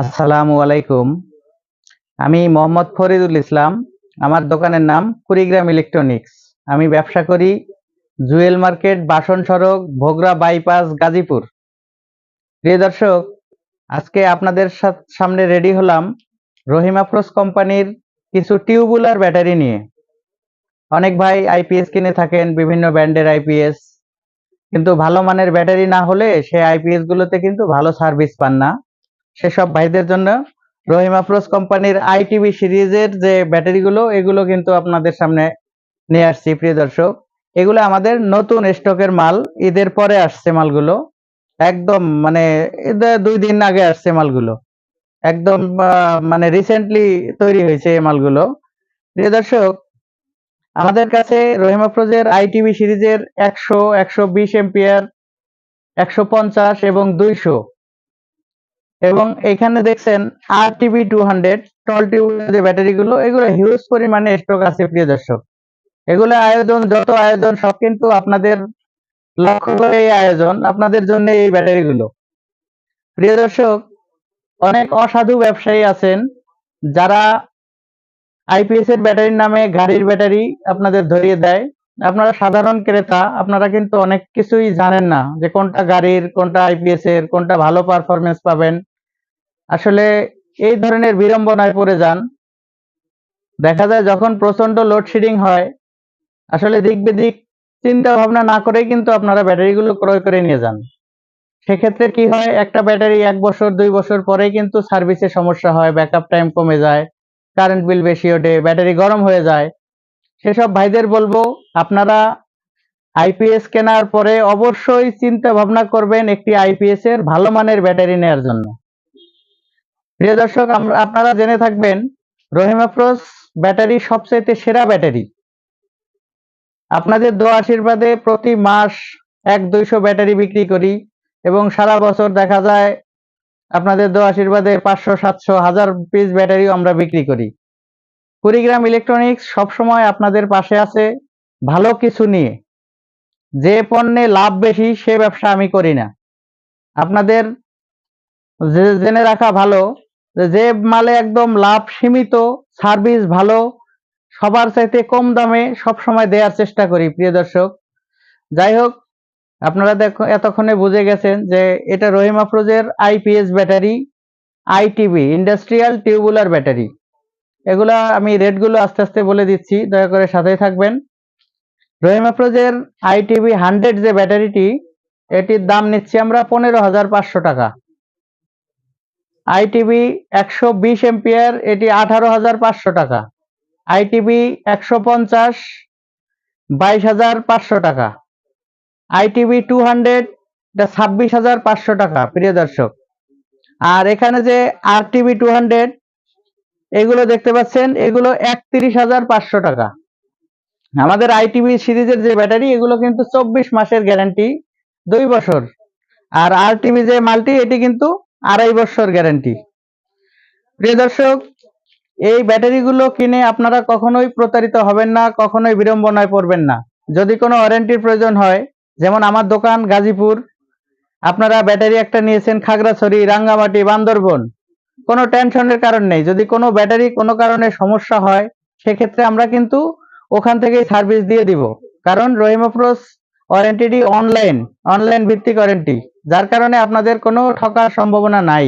আসসালামু আলাইকুম। আমি মোহাম্মদ ফরিদুল ইসলাম। আমার দোকানের নাম কুড়িগ্রাম ইলেকট্রনিক্স। আমি ব্যবসা করি জুয়েল মার্কেট, বাসন সড়ক, ভোগরা বাইপাস, গাজীপুর। প্রিয় দর্শক, আজকে আপনাদের সামনে রেডি হলাম রহিম আফরোজ কোম্পানির কিছু টিউবুলার ব্যাটারি নিয়ে। অনেক ভাই আইপিএস কিনে থাকেন, বিভিন্ন ব্র্যান্ডের আইপিএস। কিন্তু ভালো মানের ব্যাটারি না হলে সেই আইপিএস গুলোতে কিন্তু ভালো সার্ভিস পান না। সেসব ভাইদের জন্য রহিম আফরোজ কোম্পানির আইটিভি সিরিজের যে ব্যাটারিগুলো, এগুলো কিন্তু আপনাদের সামনে নিয়ে আসছি, প্রিয় দর্শক। এগুলো আমাদের নতুন স্টকের মাল, ঈদের পরে আসছে মালগুলো। একদম মানে দুই দিন আগে আসছে মালগুলো। একদম মানে রিসেন্টলি তৈরি হয়েছে এই মালগুলো। প্রিয় দর্শক, আমাদের কাছে রহিম আফরোজের আইটিভি সিরিজের একশো একশো বিশ এম্পিয়ার, একশো পঞ্চাশ এবং দুইশো এবং এখানে দেখছেন আর TV two hundred tall tube যে ব্যাটারি গুলো, এগুলো হিউজ পরিমাণে স্টক আছে, প্রিয় দর্শক। এগুলো আয়োজন, যত আয়োজন, সব কিন্তু আপনাদের লক্ষ্য করে এই আয়োজন, আপনাদের জন্য এই ব্যাটারি গুলো। প্রিয় দর্শক, অনেক অসাধু ব্যবসায়ী আছেন, যারা আইপিএস এর ব্যাটারির নামে গাড়ির ব্যাটারি আপনাদের ধরিয়ে দেয়। আপনারা সাধারণ ক্রেতা, আপনারা কিন্তু অনেক কিছুই জানেন না যে কোনটা গাড়ির, কোনটা আইপিএস এর, কোনটা ভালো পারফরমেন্স পাবেন। আসলে এই ধরনের বিড়ম্বনায় পড়ে যান। দেখা যায় যখন প্রচণ্ড লোডশেডিং হয়, আসলে দিক বেদিক চিন্তা ভাবনা না করেই কিন্তু আপনারা ব্যাটারিগুলো ক্রয় করে নিয়ে যান। সেক্ষেত্রে কি হয়, একটা ব্যাটারি এক বছর, দুই বছর পরেই কিন্তু সার্ভিসে সমস্যা হয় ব্যাকআপ টাইম কমে যায় কারেন্ট বিল বেশি ওঠে, ব্যাটারি গরম হয়ে যায়। সেসব ভাইদের বলব, আপনারা আইপিএস কেনার পরে অবশ্যই চিন্তা ভাবনা করবেন একটি আইপিএস এর ভালো মানের ব্যাটারি নেওয়ার জন্য। প্রিয় দর্শক আপনারা জেনে থাকবেন, রহিম আফরোজ ব্যাটারি সবচেয়ে সেরা ব্যাটারি। আপনাদের দোয়া আশীর্বাদে প্রতি মাস এক দুইশো ব্যাটারি বিক্রি করি এবং সারা বছর দেখা যায় আপনাদের দোয়া আশীর্বাদে পাঁচশো, সাতশো, হাজার পিস ব্যাটারিও আমরা বিক্রি করি। কুড়িগ্রাম ইলেকট্রনিক্স সবসময় আপনাদের পাশে আছে ভালো কিছু নিয়ে। যে পণ্যে লাভ বেশি, সে ব্যবসা আমি করি না। আপনাদের জেনে রাখা ভালো, যে মালে একদম লাভ সীমিত, সার্ভিস ভালো, সবার চাইতে কম দামে সব সময় দেওয়ার চেষ্টা করি, প্রিয় দর্শক। যাই হোক, আপনারা দেখো, এতক্ষণে বুঝে গেছেন যে এটা Rahim আফরোজের IPS battery ITB industrial tubular battery. এগুলা আমি রেটগুলো আস্তে আস্তে বলে দিচ্ছি, দয়া করে সাথেই থাকবেন। রহিম আফরোজের আইটিবি হান্ড্রেড যে ব্যাটারিটি, এটির দাম নিচ্ছি আমরা পনেরো হাজার পাঁচশো টাকা। আইটিবি একশো বিশ এম্পিয়ার, এটি আঠারো হাজার পাঁচশো টাকা। আইটিবি একশো পঞ্চাশ, বাইশ হাজার পাঁচশো টাকা। আইটিবি টু হান্ড্রেড এটা ছাব্বিশ হাজার পাঁচশো টাকা, প্রিয় দর্শক। আর এখানে যে আর টিভি টু হান্ড্রেড এগুলো দেখতে পাচ্ছেন, এগুলো একত্রিশ হাজার পাঁচশো টাকা। আমাদের আইটিভি সিরিজের যে ব্যাটারি, এগুলো কিন্তু চব্বিশ মাসের গ্যারান্টি, দুই বছর। আর আর টিভি যে মাল্টি, এটি কিন্তু আড়াই বছর গ্যারান্টি। প্রিয় দর্শক, এই ব্যাটারিগুলো কিনে আপনারা কখনোই প্রতারিত হবেন না, কখনোই বিড়ম্বনায় পড়বেন না। যদি কোনো ওয়ারেন্টির প্রয়োজন হয়, যেমন আমার দোকান গাজীপুর, আপনারা ব্যাটারি একটা নিয়েছেন খাগড়াছড়ি, রাঙ্গামাটি, বান্দরবন। কোনো টেনশনের কারণ নেই। যদি কোনো ব্যাটারি কোনো কারণে সমস্যা হয়, সেক্ষেত্রে আমরা কিন্তু ওখান থেকেই সার্ভিস দিয়ে দিব। কারণ রহিম আফরোজ ওয়ারেন্টিটি অনলাইন অনলাইন ভিত্তিক ওয়ারেন্টি যার কারণে আপনাদের কোনো ঠকার সম্ভাবনা নাই।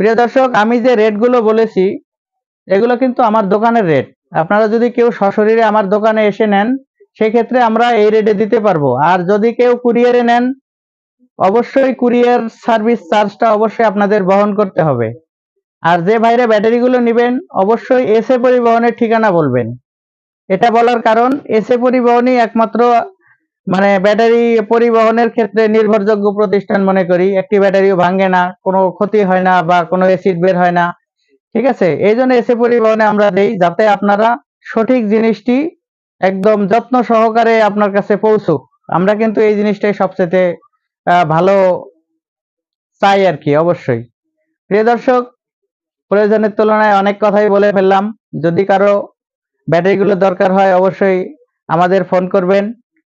প্রিয় দর্শক, আমি যে রেটগুলো বলেছি, এগুলো কিন্তু আমার দোকানের রেট। আপনারা যদি কেউ সশরীরে আমার দোকানে এসে নেন, সেক্ষেত্রে আমরা এই রেটে দিতে পারব। আর যদি কেউ কুরিয়ারে নেন, অবশ্যই কুরিয়ার সার্ভিস চার্জটা অবশ্যই আপনাদের বহন করতে হবে। আর যে ভাইরা ব্যাটারিগুলো নেবেন, অবশ্যই এসে পরিবহনের ঠিকানা বলবেন। এটা বলার কারণ এসে পরিবহনই একমাত্র মানে ব্যাটারি পরিবহনের ক্ষেত্রে নির্ভরযোগ্য প্রতিষ্ঠান মনে করি। একটি ব্যাটারিও ভাঙে না, কোনো ক্ষতি হয় না বা কোনো অ্যাসিড বের হয় না। ঠিক আছে? এই জন্য এসে পরিবহনে আমরা দেই, যাতে আপনারা সঠিক জিনিসটি একদম যত্ন সহকারে আপনার কাছে পৌঁছুক। আমরা কিন্তু এই জিনিসটাই সবচেয়ে ভালো চাই আর কি, অবশ্যই। প্রিয় দর্শক প্রয়োজনের তুলনায় অনেক কথাই বলে ফেললাম। যদি কারও ব্যাটারিগুলো দরকার হয়, অবশ্যই আমাদের ফোন করবেন।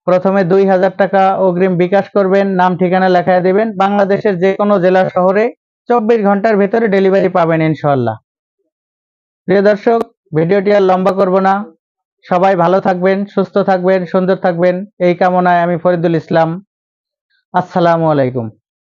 প্রথমে দুই হাজার টাকা অগ্রিম বিকাশ করবেন। নাম, ঠিকানা লেখায় দেবেন। বাংলাদেশের যে কোনো জেলা শহরে চব্বিশ ঘণ্টার ভেতরে ডেলিভারি পাবেন ইনশাল্লাহ প্রিয় দর্শক, ভিডিওটি আর লম্বা করব না। সবাই ভালো থাকবেন, সুস্থ থাকবেন, সুন্দর থাকবেন। এই কামনায় আমি ফরিদুল ইসলাম। আসসালামু আলাইকুম।